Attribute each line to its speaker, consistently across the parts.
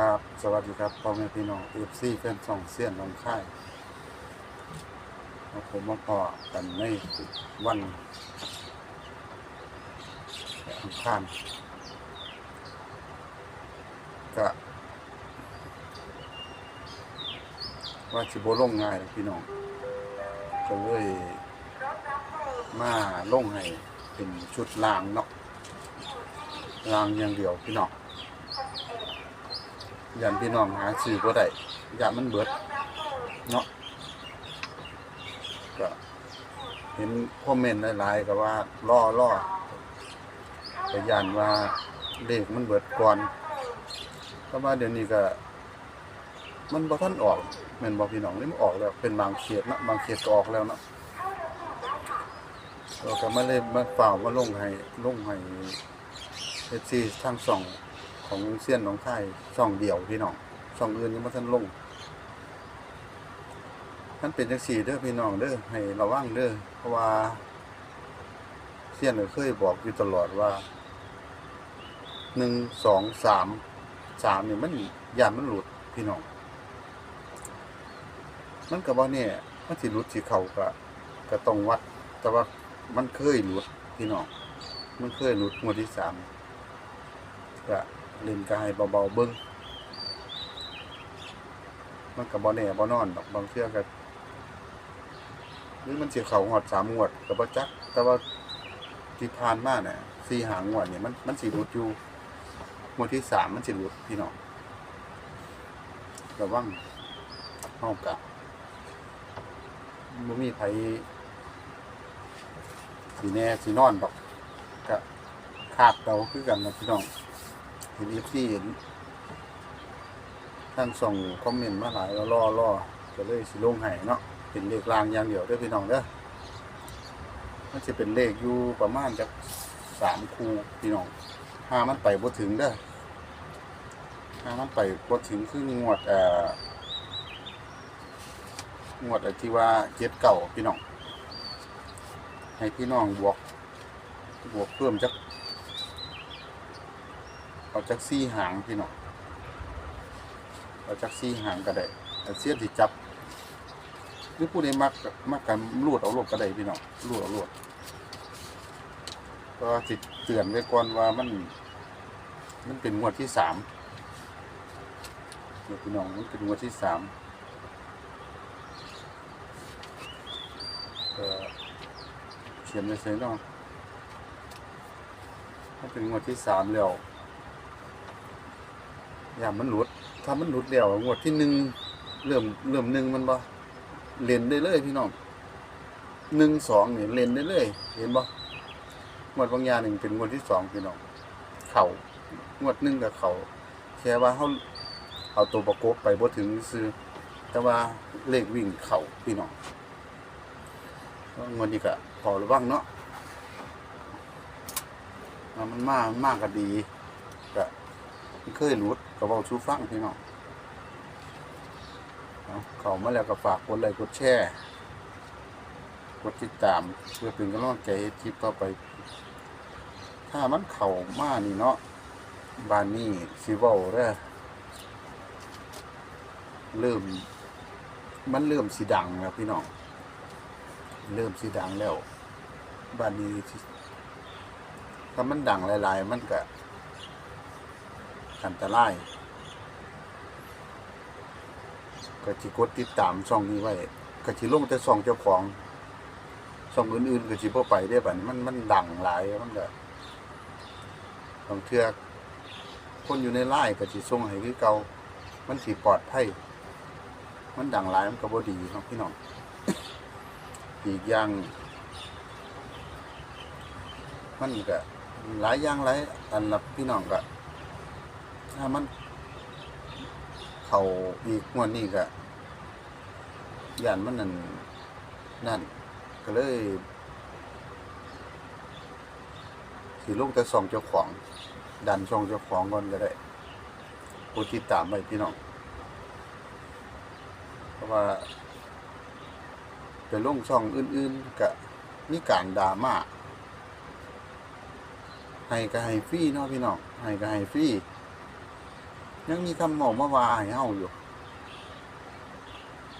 Speaker 1: ครับ สวัสดีครับพ่อแม่พี่น้องเอฟซีแฟนสองเสี้ยนลองค่ายผมมาพอกันในวันอังคารก็ว่าสิบลงง่ายพี่น้องก็เลยมาลงให้เป็นชุดลางเนาะลางอย่างเดียวพี่น้อง ยันพี่น้องหาซื้อบ่ได้ยามันเบิดเนาะก็เห็นคอมเมนต์หลายๆก็ว่าล่อล่อก็ยันว่าเลขมันเบิดก่อนแต่ว่าเดี๋ยวนี้ก็ มันบ่ทันออกแม่นบ่พี่น้องนี่มันออกแล้ว เป็นบางเขตเนะบางเขตก็ออกแล้วเนาะเราก็มาเลยมาเปล่ามาลงให้ลงให้เอซีทางสอง ของเสี้ยนของไทยช่องเดียวพี่น้องช่องอื่นยังไม่ทันลงท่านเป็นจังสี่เด้อพี่น้องเด้อให้ระวังเด้อเพราะว่าเสี้ยนเคยบอกอยู่ตลอดว่าหนึ่งสองสามสามเนี่ยมันยานมันหลุดพี่น้อง มันก็บ่เนี่ยมันสิหลุดสิเข้าก็ก็ต้องวัด แต่ว่ามันเคยหลุดพี่น้องมันเคยหลุดงวดที่สามก็ เล่นกายเบาๆเบิ้งมันก็บ่แน่บ่นอนดอกบางเทื่อก็หรือมันเสิเข้าฮอดสามงวดก็บ่จัก แต่ว่าที่ผ่านมาเนี่ยสี่หางหวดเนี่ยมันมันสิหลุดอยู่งวดที่สามมันสิหลุดพี่น้องระวังเฮากะบ่มีไผสิแน่สินอนดอกก็คาดเดาคือกันนะพี่น้อง เห็นอีฟซี่เห็นท่านส่งคอมเมนต์มาหลายแล้วรอรอก็เลยสิลงให้เนาะเป็นเลขรางอย่างเดียวเด้อพี่น้องเด้อมันจะเป็นเลขอยู่ประมาณจากสามคูพี่น้องห้ามันไปบ่ถึงเด้อห้ามันไปบ่ถึงคืองวดเอ่องวดไอที่ว่าเจ็ดเก่าพี่น้องให้พี่น้องบวกบวกเพิ่มจาก เอาจักซี่หางพี่น้องเอาจักซี่หางก็ได้เสียนสิจับหรือผู้ใดมักมักกันรูดเอาโลดก็ได้พี่น้องรูดเอาโลดก็สิเตือนไว้ก่อนว่ามัน มันเป็นงวดที่สามยวพี่น้องมันเป็นงวดที่สามก็เขียนไว้เฉยๆเนาะมันเป็นงวดที่สามแล้ว อย่ามันหลุด ถ้ามันหลุดแล้วงวดที่หนึ่งเริ่มเริ่มหนึ่งมันบ่เล่นได้เลยพี่น้องหนึ่งสองเนี่ยเล่นได้เลย เห็นบ่งวดบางอย่างหนึ่งเป็นงวดที่สองพี่น้องเข่างวดหนึ่งกับเข่าแค่ว่าเขาเอาตัวประกบไปบ่ถึงซื้อแต่ว่าเลขวิ่งเข่าพี่น้องงวดนี้ก็พอระวังเนาะมันมากมากก็ดี เคยหลุดก็บอกชูฟังพี่น้องเข้ามาแล้วก็ฝากกดไลค์กดแชร์กดติดตามเพื่อเป็นกำลังใจให้คลิปต่อไป ถ้ามันเข้ามานี่เนาะบานนี้สิเว้าเด้อเริ่ม มันเริ่มสิดังแล้วพี่น้อง เริ่มสิดังแล้ว บานนี้ถ้ามันดังหลาย ๆ มันก็ อันตรายก็จิกดติดตามช่องนี้ไว้ก็จิลงแต่ช่องเจ้าของช่องอื่นๆก็จิบ่ไปได้บัดนี้มันมันดังหลายมันก็บางเทื่อคนอยู่ในไลน์ก็สิส่งให้คือเก่ามันสิปลอดภัยมันดังหลายมันก็บ่ดีเนาะพี่น้องอีกอย่างมันก็หลายอย่างหลายอันละพี่น้องก็ ถ้ามัน เขาอีกงวดนี้ก็ย่านมันนั่นนั่น ก็เลยสีลูกแต่สองเจ้าของ ดันส่องเจ้าของก่อนก็ได้ผู้ติดตามไปพี่น้องเพราะว่าไปลงช่องอื่นๆก็มีการดราม่าให้ก็ให้ฟรีเนาะพี่น้องให้ก็ให้ฟรี ยังมีคำบอกมาว่าให้เฮาอยู่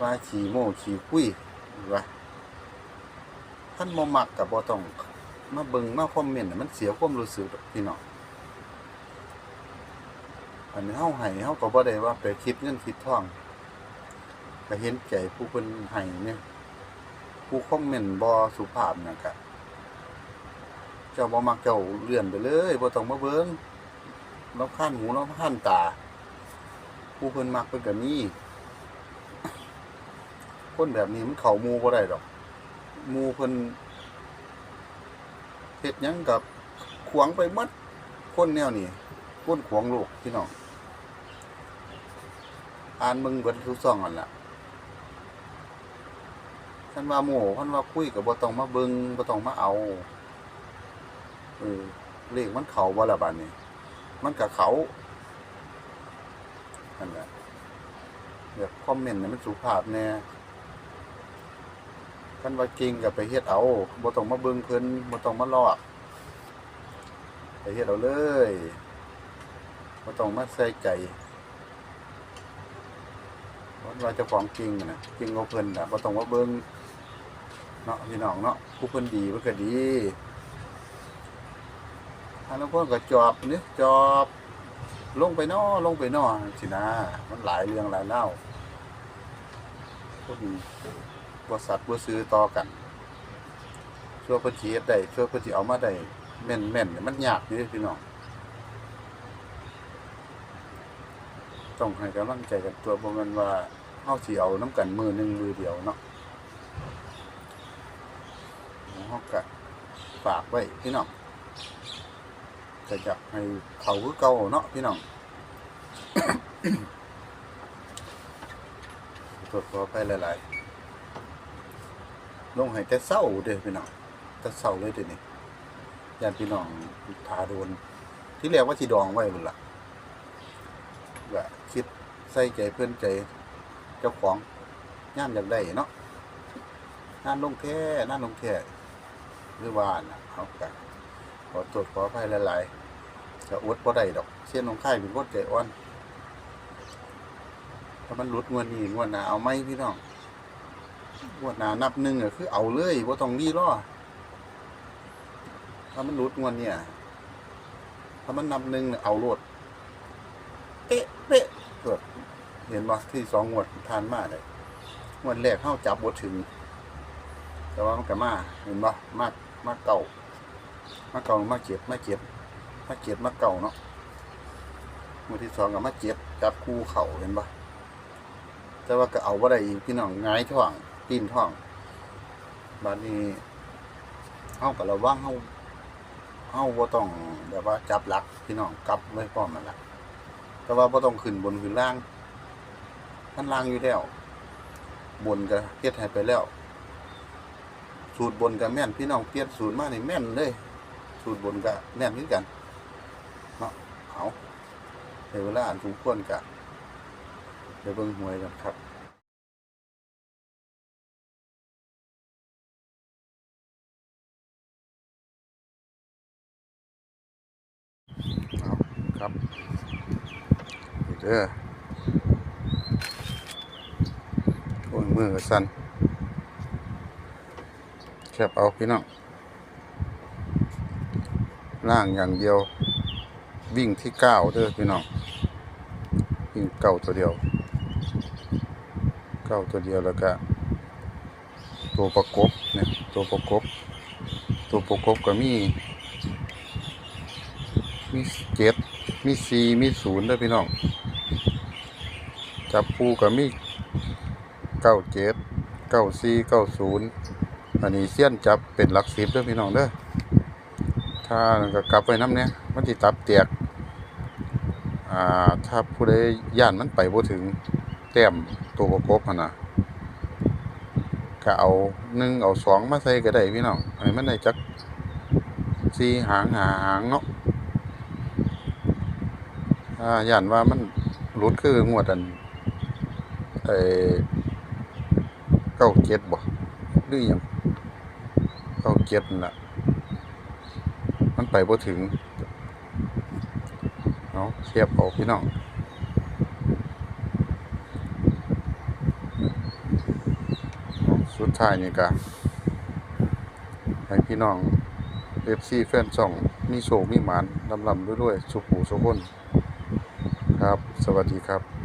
Speaker 1: ว่าขี่โม่ขี่คุยว่าท่านบ่มักกับบ่ต้องมาเบิงมาคอมเมนต์น่ะมันเสียความรู้สึกพี่น้องอันนี้เฮาให้เฮาก็บ่ได้ว่าไปคิดเงินคิดทองก็เห็นใจผู้เพิ่นให้เนี่ยผู้คอมเมนต์บ่สุภาพนั่นก็เจ้าบ่มักเจ้าเลื่อนไปเลยบ่ต้องมาเบิ่งรำคาญหูรำคาญตา ผู้เพิ่นมักเพิ่นก็มีคนแบบนี้มันเข้ามู่บ่ได้ดอกมูเพิ่นเฮ็ดหยังกับขวางไปหมดคนแนวนี้คนขวางโลกพี่น้องอ่านเบิ่งเบิดทุกซ่องนั่นล่ะคันว่าโหมู่คันว่าคุยก็บ่ต้องมาเบิ่งบ่ต้องมาเอาเออเลขมันเข้าบ่ละบัดนี้มันก็เขา นั่นแหละแบบคอมเมนต์เนี่ยมันสุภาพแน่คันว่าจริงก็ไปเฮ็ดเอาบ่ต้องมาเบิ่งเพิ่นบ่ต้องมาลอกไปเฮ็ดเอาเลยบ่ต้องมาใส่ใจว่าว่าเจ้าของจริงนะจริงของเพิ่นน่ะบ่ต้องมาเบิ่งเนาะพี่น้องเนาะผู้เพิ่นดีเพิ่นก็ดีถ้าลางคนก็จอบนี่จอบ ลงไปนอลงไปนอสินะ มันหลายเรื่องหลายเล่าคนบริษัทบ่ซื้อต่อกันช่วยเพิ่นสิเฮ็ดได้ช่วยเพิ่นสิเอามาได้แม่นแม่นเนี่ยมันยากอยู่พี่น้องต้องให้กำลังใจกันตัวบ่แม่นว่าเฮาสิเอานํกันมือหนึ่งมือเดียวเนาะเฮาก็ฝากไว้พี่น้อง จะอยากให้เขาคือเก่าเนาะพี่น้องตรวจขอไปหลายๆลงให้แต่เศร้าเด้อพี่น้องแต่เศร้าเลยเดี๋ยวนี้ญาติพี่น้องทาโดน ที่แรกว่าทีดองไว้บุนละว่าคิดใส่ใจเพื่อนใจเจ้าของย่ามอยากได้เนาะงานลงแท้งานลงแท้หรือว่านะเขากะ ขอตรวจขอไปหลายๆจะอดบ่ได้ดอกเช่นน้องไข่เป็นคนใจอ่อนถ้ามันหลุดงวดนี้งวดหน้าเอาไหมพี่น้องงวดหน้านับหนึ่งก็คือเอาเลยบ่ต้องรีรอถ้ามันหลุดงวดเนี่ย ถ้ามันนับหนึ่งเนี่ยเอาโลดเป๊ะเป๊ะเกิดเห็นบ่ที่สองงวดทานมาเลยงวดแรกเข้าจับบ่ถึง แต่ว่ามันก็มาเห็นบ่มากมากเก่า มาเก่ามาเจ็บมาเจ็บมาเจ็ดมาเก่าเนาะมือที่สองกับมาเจ็ดจับคู่เข่าเห็นปะแต่ว่าก็เอาว่าได้พี่น้องง่ายท้องปีนท้องบานนี้เฮากับระวังเฮาเฮาบ่าต้องแบบว่าจับหลักพี่น้องกลับไว้พร้อมนั่นแหละแต่ว่าบ่ต้องขึ้นบนขึ้นล่างท่านล่างอยู่แล้วบนก็เฮ็ดให้ไปแล้ว สูตรบนก็แม่นพี่น้องเปลี่ยนสูตรมากนี่แม่นเลย สูตรบนก็แน่นคือกันเนาะเอาในเวลาอ่านสมควรกะเดี๋ยวเบิ่งหวยกันครับเอาครับเด้อโอ้ยมือสั่นแคบเอาพี่น้อง ล่างอย่างเดียว วิ่งที่เก้าเด้อพี่น้องวิ่งเก้าตัวเดียวเก้าตัวเดียวแล้วก็ตัวประกบเนี่ยตัวประกบ ตัวประกบก็มีมีเจ็ดมีสี่มีศูนย์เด้อพี่น้องจับปูก็มีเก้าเจ็ดเก้าสี่เก้าศูนย์อันนี้เสี้ยนจับเป็นหลักสิบเด้อพี่น้องเด้อ ถ้าก็กลับไปน้ำเนี้ยมันสิตับเตียกอ่าถ้าผู้ใดย่านมันไปบ่ถึงแต้มตัวประกบหั่นน่ะก็เอาหนึ่งเอาสองมาใส่ก็ได้พี่น้องให้มันได้จักสี่หางหาหางเนาะอ่าย่านว่ามันหลุดคืองวดอันไอ้เก้าเจ็ดบ่หรือยังเก้าเจ็ดนั่นล่ะ ไปพอถึงเอาเทียบออกพี่น้องสุดท้ายนี่กะให้พี่น้องเอฟซีแฟนส่องมีโชคมีหมานลำลำด้วยๆสุขหูสุขคนครับ สวัสดีครับ